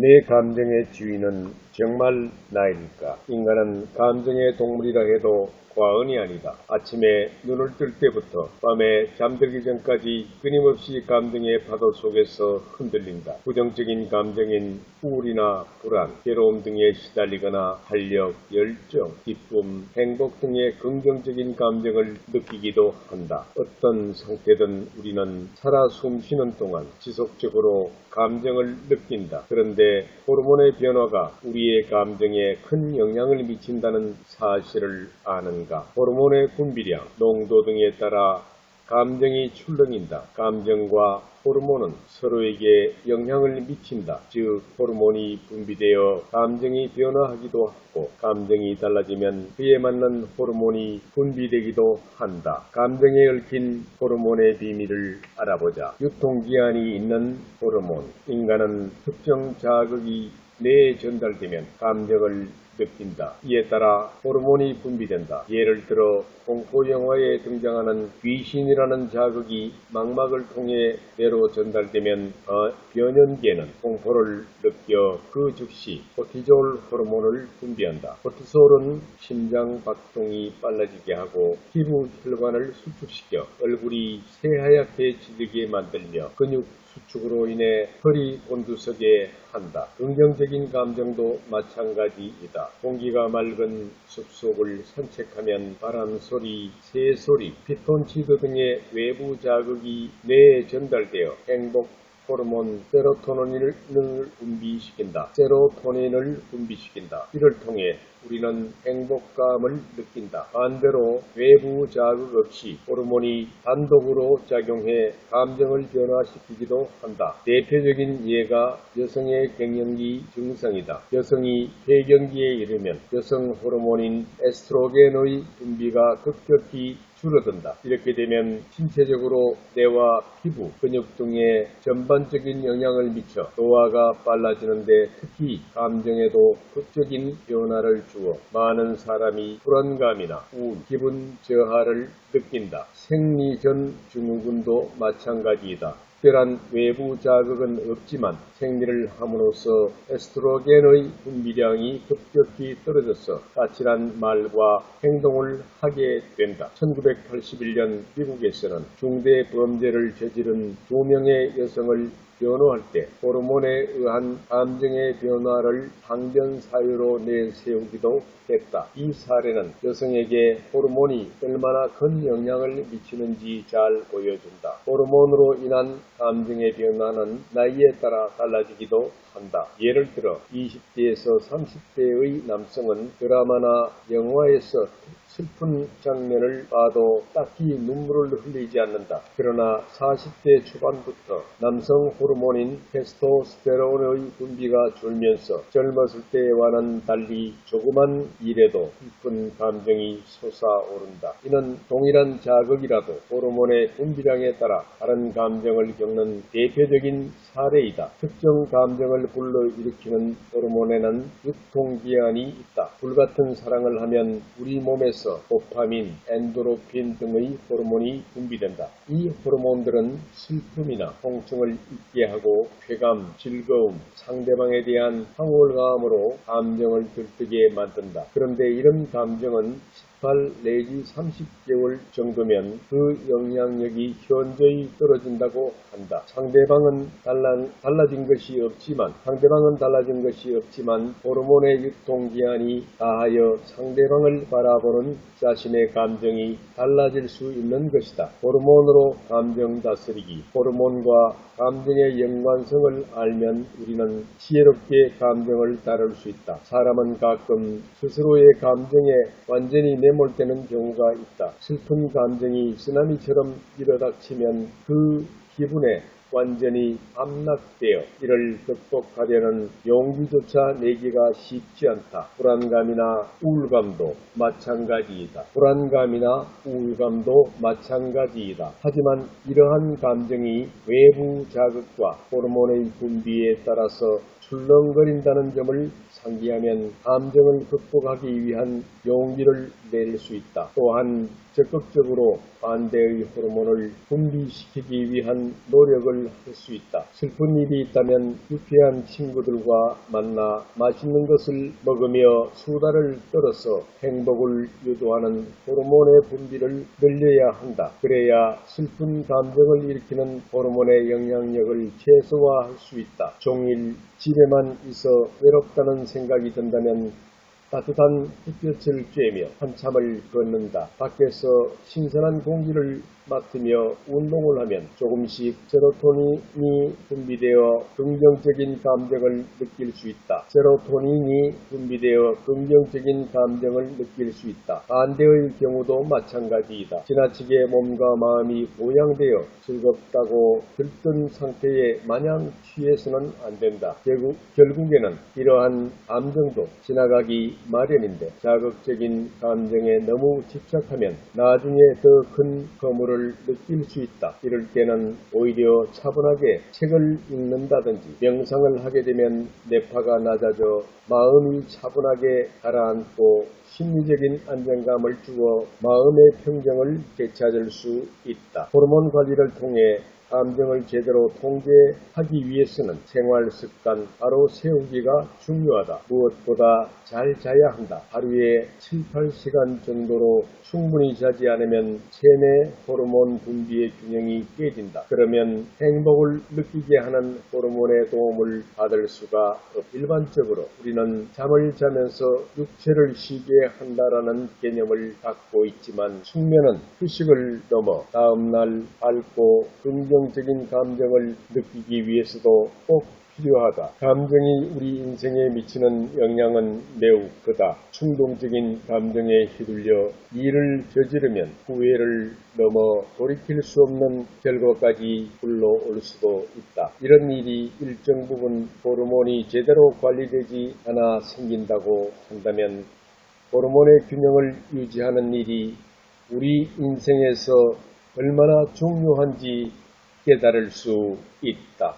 내 감정의 주인은 정말 나일까? 인간은 감정의 동물이라 해도 과언이 아니다. 아침에 눈을 뜰 때부터 밤에 잠들기 전까지 끊임없이 감정의 파도 속에서 흔들린다. 부정적인 감정인 우울이나 불안, 괴로움 등에 시달리거나 활력, 열정, 기쁨, 행복 등의 긍정적인 감정을 느끼기도 한다. 어떤 상태든 우리는 살아 숨쉬는 동안 지속적으로 감정을 느낀다. 그런데 호르몬의 변화가 우리의 감정에 큰 영향을 미친다는 사실을 아는가? 호르몬의 분비량, 농도 등에 따라 감정이 출렁인다. 감정과 호르몬은 서로에게 영향을 미친다. 즉 호르몬이 분비되어 감정이 변화하기도 하고 감정이 달라지면 그에 맞는 호르몬이 분비되기도 한다. 감정에 얽힌 호르몬의 비밀을 알아보자. 유통기한이 있는 호르몬. 인간은 특정 자극이 뇌에 전달되면 감정을 느낀다. 이에 따라 호르몬이 분비된다. 예를 들어 공포 영화에 등장하는 귀신이라는 자극이 망막을 통해 뇌로 전달되면 어, 변연계는 공포를 느껴 그 즉시 코티졸 호르몬을 분비한다. 코티솔은 심장 박동이 빨라지게 하고 피부 혈관을 수축시켜 얼굴이 새하얗게 지르게 만들며 근육 수축으로 인해 허리 곤두서게 한다. 긍정적인 감정도 마찬가지이다. 공기가 맑은 숲속을 산책하면 바람 소리, 새 소리, 피톤치드 등의 외부 자극이 뇌에 전달되어 행복 호르몬 세로토닌을 분비시킨다. 세로토닌을 분비시킨다. 이를 통해 우리는 행복감을 느낀다. 반대로 외부 자극 없이 호르몬이 단독으로 작용해 감정을 변화시키기도 한다. 대표적인 예가 여성의 갱년기 증상이다. 여성이 폐경기에 이르면 여성 호르몬인 에스트로겐의 분비가 급격히 줄어든다. 이렇게 되면 신체적으로 뇌와 피부, 근육 등에 전반적인 영향을 미쳐 노화가 빨라지는데 특히 감정에도 극적인 변화를 주어 많은 사람이 불안감이나 우울, 기분 저하를 느낀다. 생리전 증후군도 마찬가지이다. 특별한 외부 자극은 없지만 생리를 함으로써 에스트로겐의 분비량이 급격히 떨어져서 까칠한 말과 행동을 하게 된다. 1981년 미국에서는 중대 범죄를 저지른 두 명의 여성을 변호할 때 호르몬에 의한 감정의 변화를 항변 사유로 내세우기도 했다. 이 사례는 여성에게 호르몬이 얼마나 큰 영향을 미치는지 잘 보여준다. 호르몬으로 인한 감정의 변화는 나이에 따라 달라지기도 한다. 예를 들어 20대에서 30대의 남성은 드라마나 영화에서 슬픈 장면을 봐도 딱히 눈물을 흘리지 않는다. 그러나 40대 초반부터 남성 호르몬인 테스토스테론의 분비가 줄면서 젊었을 때와는 달리 조그만 일에도 깊은 감정이 솟아오른다. 이는 동일한 자극이라도 호르몬의 분비량에 따라 다른 감정을 겪는 대표적인 사례이다. 특정 감정을 불러일으키는 호르몬에는 유통기한이 있다. 불같은 사랑을 하면 우리 몸에서 도파민, 엔도로핀 등의 호르몬이 분비된다. 이 호르몬들은 슬픔이나 통증을 잊게 하고 쾌감, 즐거움, 상대방에 대한 황홀감으로 감정을 들뜨게 만든다. 그런데 이런 감정은 18 내지 30개월 정도면 그 영향력이 현저히 떨어진다고 한다. 상대방은 달라, 달라진 것이 없지만 상대방은 달라진 것이 없지만 호르몬의 유통기한이 다하여 상대방을 바라보는 자신의 감정이 달라질 수 있는 것이다. 호르몬으로 감정 다스리기 호르몬과 감정의 연관성을 알면 우리는 지혜롭게 감정을 다룰 수 있다. 사람은 가끔 스스로의 감정에 완전히 매몰되는 경우가 있다. 슬픈 감정이 쓰나미처럼 일어닥치면 그 기분에 완전히 함락되어 이를 극복하려는 용기조차 내기가 쉽지 않다. 불안감이나 우울감도 마찬가지이다. 불안감이나 우울감도 마찬가지이다. 하지만 이러한 감정이 외부 자극과 호르몬의 분비에 따라서 술렁거린다는 점을 상기하면 감정을 극복하기 위한 용기를 낼 수 있다. 또한 적극적으로 반대의 호르몬을 분비시키기 위한 노력을 할 수 있다. 슬픈 일이 있다면 유쾌한 친구들과 만나 맛있는 것을 먹으며 수다를 떨어서 행복을 유도하는 호르몬의 분비를 늘려야 한다. 그래야 슬픈 감정을 일으키는 호르몬의 영향력을 최소화할 수 있다. 종일 집에 만 있어 외롭다는 생각이 든다면 따뜻한 햇볕을 쬐며 한참을 걷는다. 밖에서 신선한 공기를 맡으며 운동을 하면 조금씩 세로토닌이 분비되어 긍정적인 감정을 느낄 수 있다. 세로토닌이 분비되어 긍정적인 감정을 느낄 수 있다. 반대의 경우도 마찬가지이다. 지나치게 몸과 마음이 고양되어 즐겁다고 들뜬 상태에 마냥 취해서는 안 된다. 결국, 결국에는 이러한 감정도 지나가기 마련인데 자극적인 감정에 너무 집착하면 나중에 더 큰 거물을 느낄 수 있다. 이럴 때는 오히려 차분하게 책을 읽는다든지 명상을 하게 되면 뇌파가 낮아져 마음이 차분하게 가라앉고 심리적인 안정감을 주어 마음의 평정을 되찾을 수 있다. 호르몬 관리를 통해 감정을 제대로 통제하기 위해서는 생활 습관 바로 세우기가 중요하다. 무엇보다 잘 자야 한다. 하루에 7, 8시간 정도로 충분히 자지 않으면 체내 호르몬 분비의 균형이 깨진다. 그러면 행복을 느끼게 하는 호르몬의 도움을 받을 수가 없다. 일반적으로 우리는 잠을 자면서 육체를 쉬게 한다라는 개념을 갖고 있지만 숙면은 휴식을 넘어 다음날 밝고 긍정적인 감정을 느끼기 위해서도 꼭 필요하다. 감정이 우리 인생에 미치는 영향은 매우 크다. 충동적인 감정에 휘둘려 일을 저지르면 후회를 넘어 돌이킬 수 없는 결과까지 불러올 수도 있다. 이런 일이 일정 부분 호르몬이 제대로 관리되지 않아 생긴다고 한다면 호르몬의 균형을 유지하는 일이 우리 인생에서 얼마나 중요한지 깨달을 수 있다.